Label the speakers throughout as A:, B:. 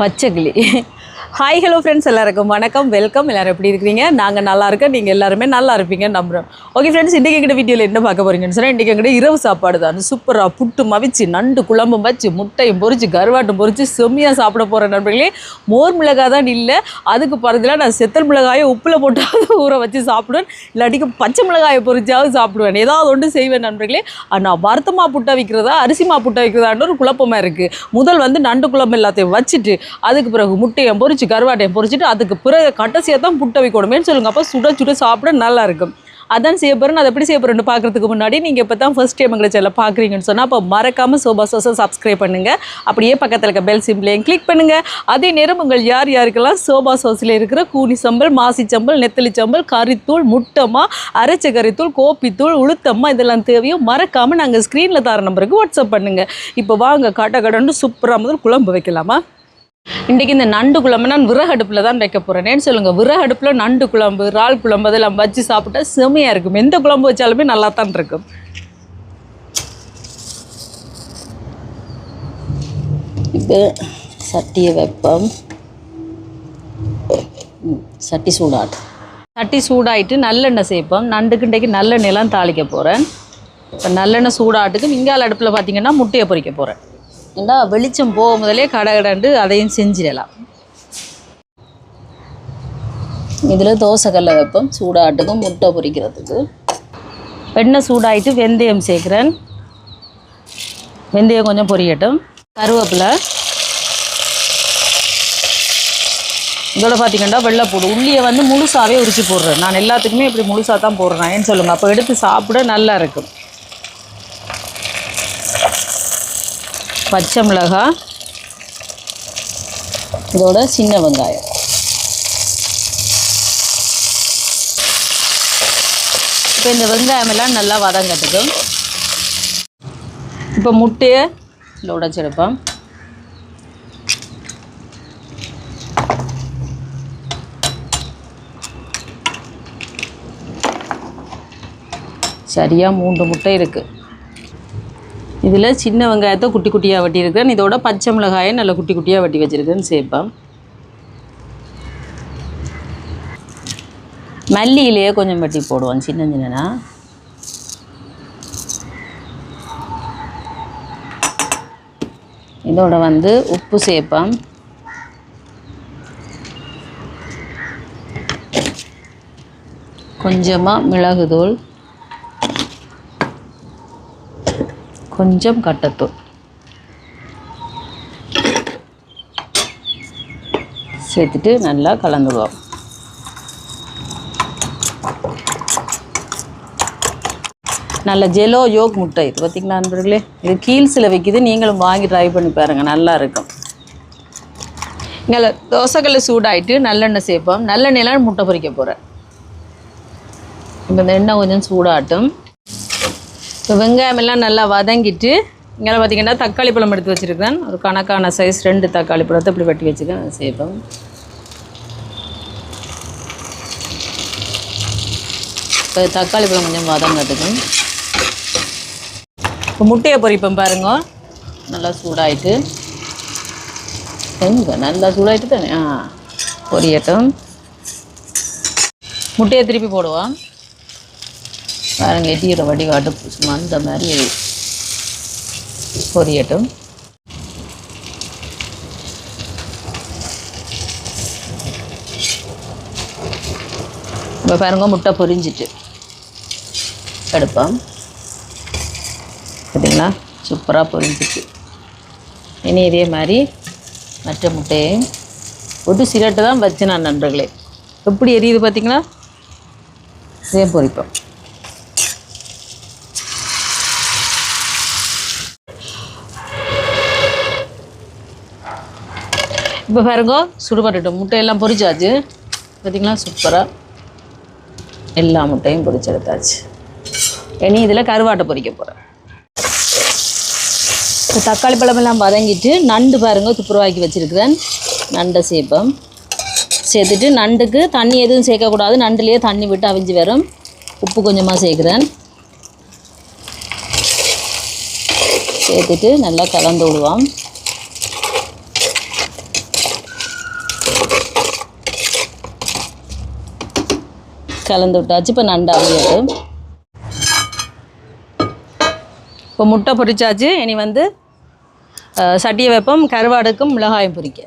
A: पचगली hi hello friends எல்லாருக்கும் வணக்கம் welcome எல்லோரும் எப்படி இருக்கிறீங்க? நாங்கள் நல்லா இருக்கோம். நீங்கள் எல்லாருமே நல்லா இருப்பீங்க நம்புகிறோம் ஓகே ஃப்ரெண்ட்ஸ் இன்றைக்கி எங்கிட்ட வீடியோவில் என்ன பார்க்க போகிறீங்கன்னு சொன்னால் இன்றைக்கி எங்கிட்ட இரவு சாப்பாடு தான். சூப்பராக புட்டு மவிச்சு நண்டு குழம்பும் வச்சு முட்டையும் பொறிச்சு கருவாட்டும் பொறிச்சு செம்மையாக சாப்பிட போகிற நண்பர்களே. மோர் மிளகாய் தான் இல்லை. அதுக்கு பறதுல நான் செத்தல் மிளகாயை உப்பில் போட்டாவது ஊற வச்சு சாப்பிடுவேன். இல்லாட்டிக்கு பச்சை மிளகாயை பொறிச்சாவது சாப்பிடுவேன். ஏதாவது ஒன்று செய்வேன் நண்பர்களே. நான் வருத்தமாக புட்டை வைக்கிறதா அரிசிமா புட்டை வைக்கிறதான்னு ஒரு குழப்பமாக இருக்குது முதல் வந்து நண்டு குழம்பு எல்லாத்தையும் வச்சுட்டு அதுக்கு பிறகு முட்டையை பொரிச்சு கருவாட்டையும் பொரிச்சிட்டு அதுக்கு பிறகு கடைசியாக தான் புட்டை வைக்கணுமேனு சொல்லுங்கள் அப்போ சுட சுட சாப்பிட நல்லா இருக்கும். அதான் செய்ய போகிறேன் அதை எப்படி செய்ய போகிறேன்னு பார்க்குறதுக்கு முன்னாடி நீங்கள் இப்போ தான் ஃபஸ்ட் டைம் எங்களை சேனல் பார்க்குறீங்கன்னு சொன்னால் அப்போ மறக்காமல் சோபா சோசை சப்ஸ்கிரைப் பண்ணுங்கள் அப்படியே பக்கத்தில் இருக்க பெல் சிம்பிளையும் கிளிக் பண்ணுங்கள் அதே நேரம் உங்கள் யார் யாருக்கெல்லாம் சோபா சோஸில் இருக்கிற கூனி சம்பல் மாசி சம்பல் நெத்தலி சம்பல் கறித்தூள் முட்டமா அரைச்ச கறித்தூள் கோப்பித்தூள் உளுத்தம்மா இதெல்லாம் தேவையோ மறக்காமல் நாங்கள் ஸ்க்ரீனில் தர நம்பருக்கு வாட்ஸ்அப் பண்ணுங்கள் இப்போ வாங்க கட்ட கடன்னு சூப்பராக முதல் குழம்பு வைக்கலாமா? இன்றைக்கி இந்த நண்டு குழம்பு நான் விறகடுப்பில் தான் வைக்க போகிறேன் ஏன்னு சொல்லுங்கள் விறகடுப்பில் நண்டு குழம்பு இறால் குழம்பு அதெல்லாம் வச்சு சாப்பிட்டா செமையாக இருக்கும். எந்த குழம்பு வச்சாலுமே நல்லா தான் இருக்கும். இப்போ சட்டியை வைப்போம். சட்டி சூடாட்டு. சட்டி சூடாயிட்டு நல்லெண்ணெய் சேர்ப்போம். நண்டுக்கு இன்றைக்கு நல்லெண்ணெய்லாம் தாளிக்க போகிறேன் இப்போ நல்லெண்ணெய் சூடாட்டுக்கு மிங்கால் அடுப்பில் பார்த்தீங்கன்னா முட்டையை பொரிக்க போகிறேன் ஏன்னா வெளிச்சம் போக முதலே கடகடண்டு அதையும் செஞ்சிடலாம். இதில் தோசைக்கல்ல வைப்போம் சூடாட்டுக்கும் முட்டை பொரிக்கிறதுக்கு. எண்ணெய் சூடாயிட்டு வெந்தயம் சேர்க்குறேன். வெந்தயம் கொஞ்சம் பொரியட்டும். கருவேப்பிலை. இதோட பார்த்தீங்கன்னா வெள்ளைப்பூடு உள்ளியை வந்து முழுசாவே உரிச்சு போடுறேன். நான் எல்லாத்துக்குமே இப்படி முழுசாக தான் போடுறேன். ஏன்னு சொல்லுங்கள் அப்போ எடுத்து சாப்பிட நல்லா இருக்கும். பச்சை மிளகாய் இதோட சின்ன வெங்காயம். இப்போ இந்த வெங்காயமெல்லாம் நல்லா வதங்கட்டுக்கும் இப்போ முட்டையை இதில் உடைச்செடுப்போம் சரியாக மூன்று முட்டை இருக்குது இதில் சின்ன வெங்காயத்தை குட்டி குட்டியாக வெட்டியிருக்கேன் இதோட பச்சை மிளகாயை நல்லா குட்டி குட்டியாக வெட்டி வச்சுருக்கேன்னு சேர்ப்பேன் மல்லியிலேயே கொஞ்சம் வெட்டி போடுவோம் சின்ன சின்னனா. இதோட வந்து உப்பு சேர்ப்பேன் கொஞ்சமாக மிளகுதூள். கொஞ்சம் கட்டத்தூள் சேர்த்துட்டு நல்லா கலந்துடுவோம் நல்ல ஜெலோ யோக் முட்டை. இது பார்த்திங்களா நண்பர்களே? இது கீல்ஸில் வைக்கிது. நீங்களும் வாங்கி ட்ரை பண்ணி பாருங்கள் நல்லா இருக்கும். இங்கே தோசைக்கல்ல சூடாயிட்டு நல்லெண்ணெய் சேர்ப்போம். நல்லெண்ணெயெல்லாம் முட்டை பொறிக்க போகிறேன் இப்போ இந்த எண்ணெய் கொஞ்சம் சூடாட்டும் இப்போ வெங்காயமெல்லாம் நல்லா வதங்கிட்டு இங்கே பார்த்தீங்கன்னா தக்காளி பழம் எடுத்து வச்சுருக்கேன் ஒரு கணக்கான சைஸ் ரெண்டு தக்காளி பழத்தை இப்படி வெட்டி வச்சுக்கேன் அதை இப்போ தக்காளி பழம் கொஞ்சம் வதங்கட்டுக்கும் இப்போ முட்டையை பொரிப்போம் பாருங்க. நல்லா சூடாயிட்டு. எங்க நல்லா சூடாயிட்டு தானே? ஆ பொரியட்டும். முட்டையை திருப்பி போடுவோம். பாருங்க எட்டியோட வடிவாட்டு சும்மா அந்த மாதிரி பொரியட்டும். இப்போ பாருங்க முட்டை பொரிஞ்சிட்டு. எடுப்போம். பார்த்தீங்களா சூப்பராக பொரிஞ்சிட்டு. இனி இதே மாதிரி மற்ற முட்டையும் ஒரு சிகரெட்டு தான் வச்சு நான் நண்பர்களே. எப்படி எரியுது பார்த்தீங்களா இதே பொரிப்போம். இப்போ பாருங்க சுடுபட்டுட்டோம் முட்டையெல்லாம் பொரிச்சாச்சு. பார்த்தீங்களா சூப்பராக எல்லா முட்டையும் பொரிச்செடுத்தாச்சு. இனி இதில் கருவாட்டை பொரிக்க போகிறேன் இப்போ தக்காளி பழமெல்லாம் வதங்கிட்டு நண்டு பாருங்க துப்புரவாக்கி வச்சுருக்கிறேன். நண்டை சேர்ப்போம் சேர்த்துட்டு நண்டுக்கு தண்ணி எதுவும் சேர்க்கக்கூடாது. நண்டுலேயே தண்ணி விட்டு அவிஞ்சு வரும். உப்பு கொஞ்சமாக சேர்க்குறேன். சேர்த்துட்டு நல்லா கலந்து விடுவோம். கலந்து விட்டாச்சு. இப்போ நண்டு இப்போ முட்டை பொரிச்சாச்சு. இனி வந்து சட்டியை வைப்போம். கருவாடுக்கும் மிளகாயும் பொரிக்க.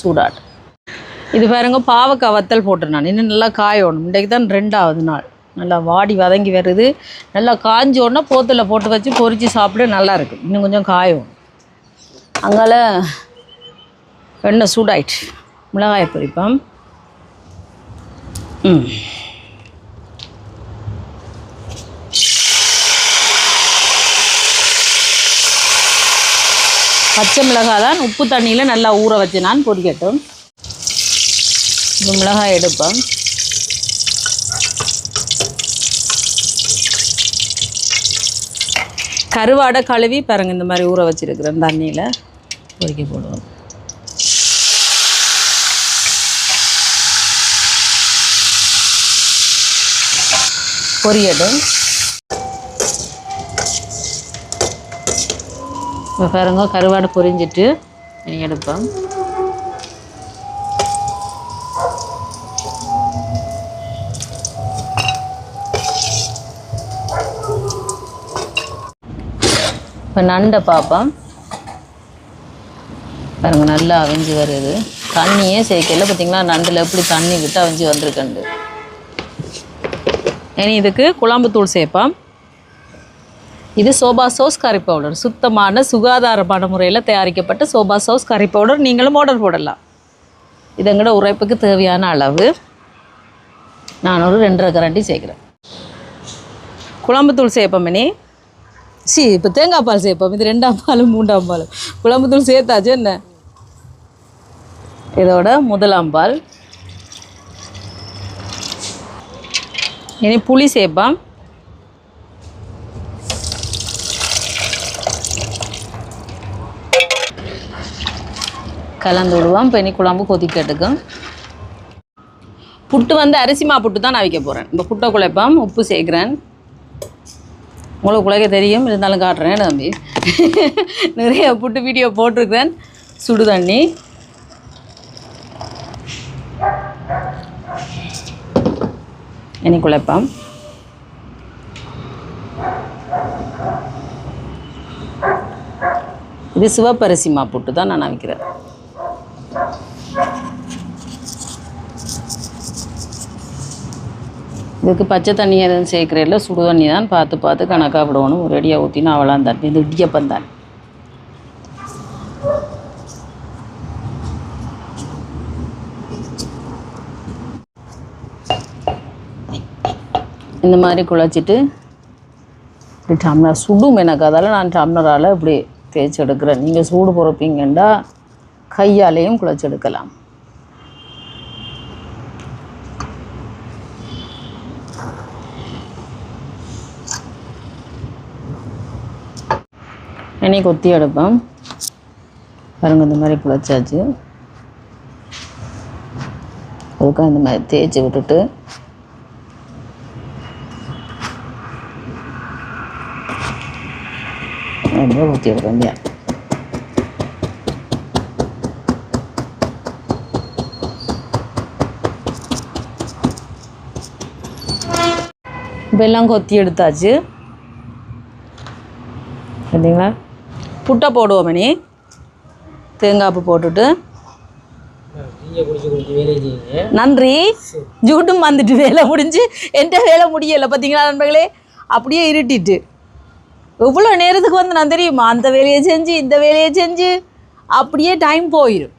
A: சூடாட்டு இது பாருங்க பாவக்காய் வத்தல் போட்டிருந்தான் நான். இன்னும் நல்லா காயணும். இன்றைக்கு தான் ரெண்டாவது நாள். நல்லா வாடி வதங்கி வருது. நல்லா காஞ்ச உடனே போத்தில் போட்டு வச்சு பொரித்து சாப்பிட நல்லாயிருக்கு இன்னும் கொஞ்சம் காயும். அங்கால எண்ணெய் சூடாயிட்டு மிளகாயை பொரிப்போம். பச்சை மிளகாய் தான் உப்பு தண்ணியில் நல்லா ஊற வச்சு நான் பொரிக்கட்டும் இப்போ மிளகாய் எடுப்பேன் கருவாடை கழுவி பாருங்கள் இந்த மாதிரி ஊற வச்சுருக்கிறேன் தண்ணியில் பொறிக்க போடுவோம். பொரியட்டும் இப்போ பாருங்க கருவாடு பொரிஞ்சிட்டு இனி இப்போ நண்டை பார்ப்போம். பாருங்க நல்லா அவிஞ்சு வருது. தண்ணியே சேர்க்கல. பார்த்தீங்களா நண்டில் எப்படி தண்ணி விட்டு அவிஞ்சு வந்திருக்கண்டு இனி இதுக்கு குழம்புத்தூள் சேர்ப்போம். இது சோபா சோஸ் கறி பவுடர் சுத்தமான சுகாதாரமான முறையில் தயாரிக்கப்பட்ட சோபா சோஸ் கறி பவுடர் நீங்களும் ஆர்டர் போடலாம். இது எங்களோட உரைப்புக்கு தேவையான அளவு. நான் ஒரு ரெண்டரை கரண்டி சேர்க்குறேன். குழம்புத்தூள் சேர்ப்போம் இனி. சி இப்போ தேங்காய் பால் சேர்ப்போம். இது ரெண்டாம் பாலும் மூன்றாம் பாலும் குழம்புத்தூள் சேர்த்தாச்சு என்ன? இதோட முதலாம் பால். இனி புளி சேர்ப்போம் கலந்து விடுவோம். இப்போ இனி குழம்பு கொதிக்கட்டுக்கும் புட்டு வந்து அரிசி மா புட்டு தான் நான் வைக்க போகிறேன் இப்போ புட்டை குழைப்போம் உப்பு சேர்க்குறேன். உங்களுக்கு குழைக்க தெரியும் இருந்தாலும் காட்டுறேன். தம்பி? நிறைய புட்டு வீடியோ போட்டிருக்கிறேன். சுடு தண்ணி. இனி குழப்பம். இது சிவப்பரிசி மா புட்டு தான் நான் வைக்கிறேன் இதுக்கு பச்சை தண்ணி எதுவும் சேர்க்குறதில்ல சுடு தண்ணி தான் பார்த்து பார்த்து கணக்காக விடணும். அடியாக ஊற்றினா அவளாம் தான் இது இடியப்பம் தான். இந்த மாதிரி குழச்சிட்டு இப்படி டம்ளர் சுடும் எனக்கு. அதால் நான் டம்ளரால் இப்படி தேய்ச்சி எடுக்கிறேன். நீங்கள் சூடு பொறுப்பீங்கண்டா கையாலேயும் குழச்செடுக்கலாம். எண்ணெய் கொத்தி எடுப்பேன் பாருங்க இந்த மாதிரி குழச்சாச்சு. அதுக்காக இந்த மாதிரி தேய்ச்சி விட்டுட்டு அப்படியே ஊற்றி விட வேண்டிய இப்போ எல்லாம் கொத்தி எடுத்தாச்சு. பார்த்தீங்களா புட்டை போடுவோம் மணி தேங்காய் பூ போட்டுட்டு. நன்றி. ஜூட்டும் வந்துட்டு வேலை முடிஞ்சு. என்கிட்ட வேலை முடியலை பார்த்தீங்களா நண்பர்களே? அப்படியே இருட்டிட்டு. எவ்வளோ நேரத்துக்கு வந்து நான் தெரியுமா? அந்த வேலையை செஞ்சு இந்த வேலையை செஞ்சு அப்படியே டைம் போயிடும்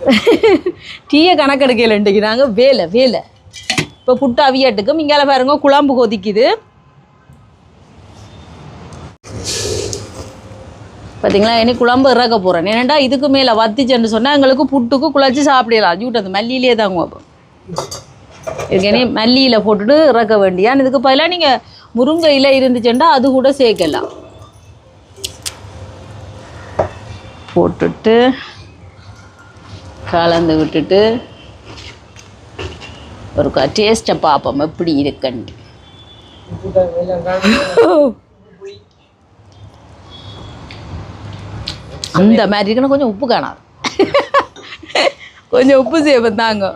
A: டீயை கணக்கெடுக்கல இன்றைக்கு. நாங்கள் வேலை வேலை. இப்போ புட்டு அவியாட்டுக்கும் இங்கால பாருங்க குழம்பு கொதிக்குது. பார்த்தீங்களா இனி குழம்பு இறக்க போகிறேன் ஏன்னாண்டா இதுக்கு மேலே வத்திச்சுன்னு சொன்னால் எங்களுக்கு புட்டுக்கு குழச்சி சாப்பிடலாம். ஜூட்டு அந்த மல்லியிலே தாங்க இதுக்கு இனி மல்லியில் போட்டுட்டு இறக்க வேண்டியான் இதுக்கு பதிலாக நீங்கள் முருங்கை இலை இருந்துச்சுன்னா அது கூட சேர்க்கலாம். போட்டுட்டு கலந்து விட்டுட்டு ஒரு டேஸ்ட்டை பார்ப்போம் எப்படி இருக்குன்னு. அந்த மாதிரி இருக்குன்னா கொஞ்சம் உப்பு காணாது. கொஞ்சம் உப்பு சேவை தாங்க.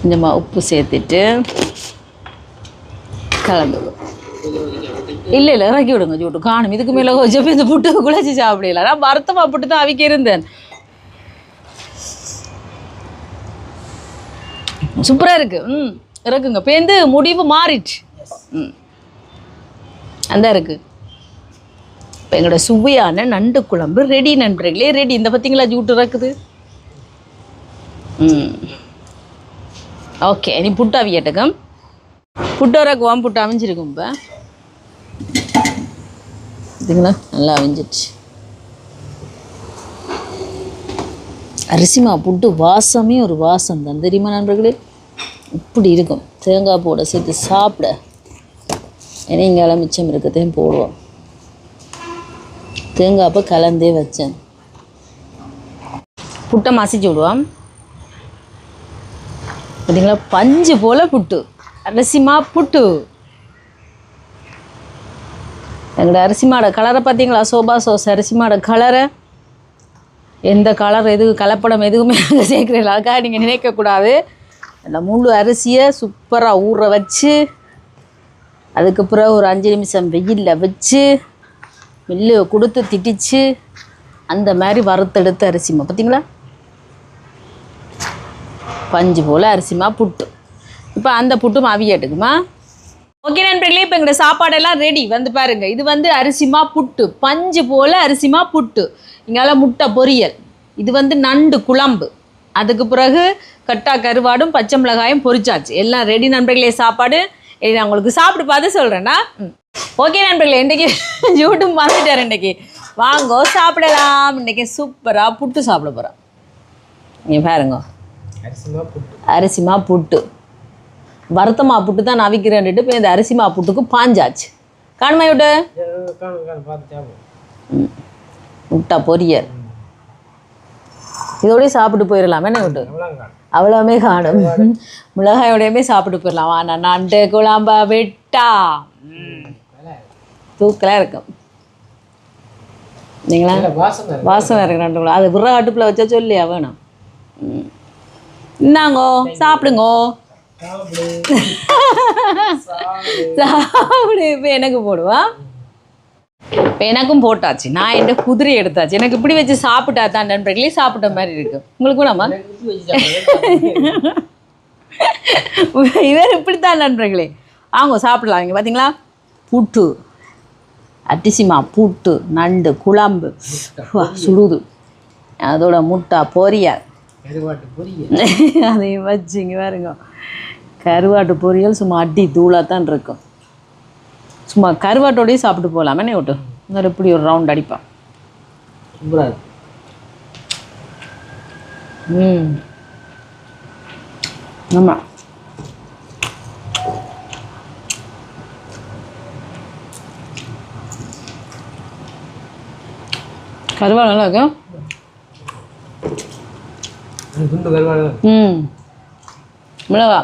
A: கொஞ்சமாக உப்பு சேர்த்துட்டு கலந்து இல்லை இல்லை இறக்கி விடுங்க சூட்டு காணும். இதுக்கு மேலே கொஞ்சம் இந்த புட்டு குழச்சி சாப்பிடல நான் வருத்தமாக புட்டு தான் அவிக்க இருந்தேன். சூப்பராக இருக்குது ம் இறக்குங்க. பேந்து முடிவு மாறிடுச்சு. ம். அந்த இருக்கு. இப்போ எங்களோட சுவையான நண்டு குழம்பு. ரெடி நண்பர்களே ரெடி இந்த பார்த்தீங்களா ஜூட்டு இறக்குது? ம். ஓகே நீ புட்டு அவியட்டுக்கம் புட்டு குவாம் புட்டா அமைஞ்சிருக்கும் இப்போ. இதுங்களா நல்லா அவிஞ்சிடுச்சு அரிசிமா புட்டு வாசமே ஒரு வாசம் தான். தெரியுமா நண்பர்களே? இப்படி இருக்கும். தேங்காய் போட சேர்த்து சாப்பிட. ஏன்னா இங்கே மிச்சம் இருக்கத்தையும் போடுவோம். தேங்காய் அப்போ கலந்தே வச்சேன். புட்டை மசிச்சு விடுவோம். பார்த்தீங்களா பஞ்சு போல புட்டு. அரிசிமா புட்டு. எங்களோட அரிசிமாட கலரை பார்த்தீங்களா சோபா சோஸ் அரிசிமாட கலரை எந்த கலர் எது கலப்படம் எதுவுமே நாங்கள் சேர்க்குறீங்களா அதுக்காக நீங்கள் நினைக்கக்கூடாது அந்த முழு அரிசியை சூப்பராக ஊற வச்சு அதுக்கு பிறகு ஒரு அஞ்சு நிமிஷம் வெயிலில் வச்சு மில்லு கொடுத்து திட்டிச்சு அந்த மாதிரி வறுத்தெடுத்து அரிசிமா. பார்த்தீங்களா பஞ்சு போல் அரிசிமா புட்டு. இப்போ அந்த புட்டும் அவியட்டுக்குமா ஓகே நண்பர்களே இப்போ எங்களோட சாப்பாடெல்லாம் ரெடி வந்து பாருங்க இது வந்து அரிசிமா புட்டு. பஞ்சு போல் அரிசிமா புட்டு. இங்கால முட்டை பொரியல். இது வந்து நண்டு குழம்பு. அதுக்கு பிறகு கட்டா கருவாடும் பச்சை மிளகாயும் பொரிச்சாச்சு. எல்லாம் ரெடி நண்பர்களே சாப்பாடு. நான் உங்களுக்கு சாப்பிட்டு பார்த்து சொல்கிறேன்னா ஓகே நண்பர்களே இன்றைக்கி யூடியூப் மறந்துட்டார் இன்றைக்கி. வாங்கோ சாப்பிடலாம். இன்றைக்கி சூப்பராக புட்டு சாப்பிட போகிறோம் நீங்கள் பாருங்க.
B: அரிசிமா புட்டு.
A: வருத்தமா புட்டு தான் நவிக்கிறேன்ட்டு இப்போ இந்த அரிசிமா புட்டுக்கு பாஞ்சாச்சு. காணுமா விட்டு முட்டை பொரியல். இதோடய சாப்பிட்டு போயிடலாமே என்ன விட்டு அவ்வளோமே காணும்? மிளகாயோடையுமே சாப்பிட்டு போயிடலாம் ஆனா நண்டு குழம்பா வெட்டா. தூக்கலாக இருக்கும். நீங்களா
B: வாசனை இருக்கு.
A: நண்டு அது விற அடுப்பில் வச்சா சொல்லியா வேணும். இந்தாங்கோ சாப்பிடுங்கோ.
B: சாப்பிடு
A: இப்போ எனக்கு போடுவா இப்போ எனக்கும் போட்டாச்சு. நான் என் குதிரை எடுத்தாச்சு. எனக்கு இப்படி வச்சு சாப்பிட்டா தான் நண்பர்களே சாப்பிட்ட மாதிரி இருக்கு. உங்களுக்கு கூடமா. இவர் இப்படித்தான் நண்பர்களே. அவங்க சாப்பிடலாம். இங்கே பார்த்தீங்களா புட்டு. அட்டிசிமா புட்டு நண்டு குழம்பு. சுடுது. அதோட முட்டை பொரியல்.
B: கருவாட்டு பொரியல்.
A: அதையும் வச்சு இங்கே பாருங்க. கருவாட்டு பொரியல் சும்மா அடி தூளாக தான் இருக்கும். சும்மா கருவாட்டோடயே சாப்பிட்டு போகலாமே விட்டு இன்னொரு இப்படி ஒரு ரவுண்ட் அடிப்பான். ம். ஆமாம் கருவா நல்லா இருக்கும்
B: அது துண்டு கருவாடு தான்.
A: ம். மிளகா.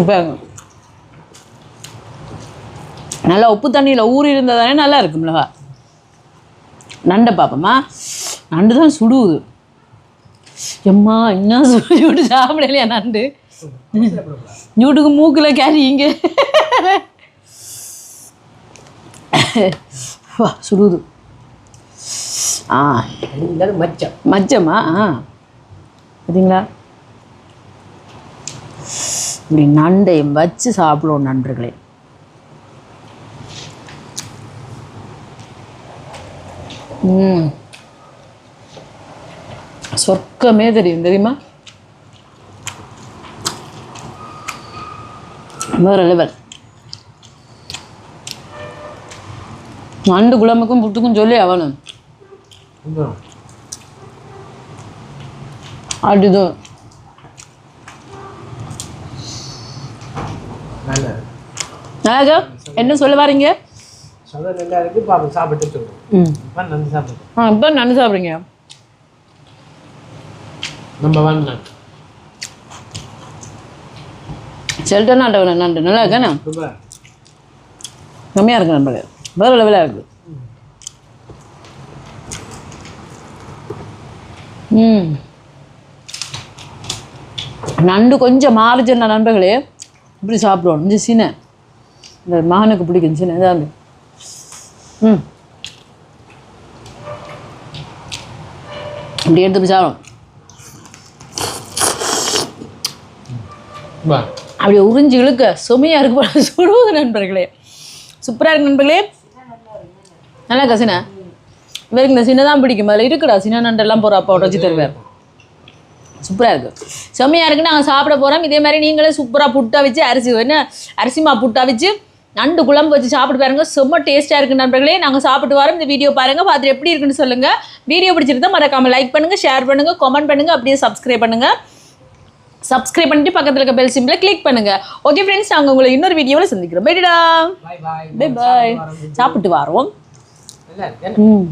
A: இப்போ நல்லா உப்பு தண்ணியில் ஊறி இருந்தால் தானே நல்லா இருக்கு மிளகா. நண்டை பார்ப்போமா நண்டு தான் சுடுவுது எம்மா என்ன சுடு சாப்பிடலையா நண்டு? நூட்டுக்கு மூக்கில் கேரிங்க வா சுடுது. ஆ.
B: மச்சம்.
A: மச்சமா? ஆ. பார்த்தீங்களா இப்படி நண்டையும் வச்சு சாப்பிடுவோம் நண்பர்களே. ம். சொர்க்கமே தெரியும் தெரியுமா? வேற லெவல் நண்டு குழம்புக்கும் புட்டுக்கும் சொல்லி அவனும். அழகா என்ன சொல்ல வரீங்க
B: சாப்பிட்டு இப்போ நன்றி
A: சாப்பிட்றீங்க
B: நம்ம
A: செல்டன் ஆண்டவன நண்டு நல்லா இருக்கானே கம்மியாக இருக்கு நண்பர்கள் வேறு லெவலாக இருக்குது நண்டு கொஞ்சம் மாறுஜன நண்பர்களே இப்படி சாப்பிடுவோம். இந்த சின்ன இந்த மகனுக்கு பிடிக்கும் சின்ன இதான் ம். இப்படி எடுத்து போய் சாப்பிடும்
B: வா.
A: அப்படியே உறிஞ்சி இழுக்க. சுமையாக இருக்கு போல. சுடுவது நண்பர்களே. சூப்பராக இருக்கு நண்பர்களே. நல்லா சின்ன இவருக்கு இந்த சின்ன தான் பிடிக்கும். அதில் இருக்குடா சின்ன நண்டெல்லாம் போகிற அப்பா உடச்சி தருவார் சூப்பராக இருக்குது செம்மையாக இருக்குது நாங்கள் சாப்பிட போகிறோம் இதே மாதிரி நீங்களே சூப்பராக புட்டா வச்சு அரிசி என்ன அரிசிமா புட்டா வச்சு நண்டு குழம்பு வச்சு சாப்பிட்டு பாருங்க. செம்ம டேஸ்ட்டாக இருக்குது நண்பர்களே. நாங்கள் சாப்பிட்டு வரோம். இந்த வீடியோ பாருங்கள் பார்த்துட்டு எப்படி இருக்குன்னு சொல்லுங்கள் வீடியோ பிடிச்சிருந்தா மறக்காம லைக் பண்ணுங்கள் ஷேர் பண்ணுங்கள் கமெண்ட் பண்ணுங்கள் அப்படியே சப்ஸ்கிரைப் பண்ணுங்கள் சப்ஸ்கிரைப் பண்ணிட்டு பக்கத்தில் இருக்க பெல் சிம்பிளை கிளிக் பண்ணுங்கள் ஓகே ஃப்ரெண்ட்ஸ் நாங்கள் உங்களை இன்னொரு வீடியோவில் சந்திக்கிறோம். பை பாய் சாப்பிட்டு வரோம். ம்.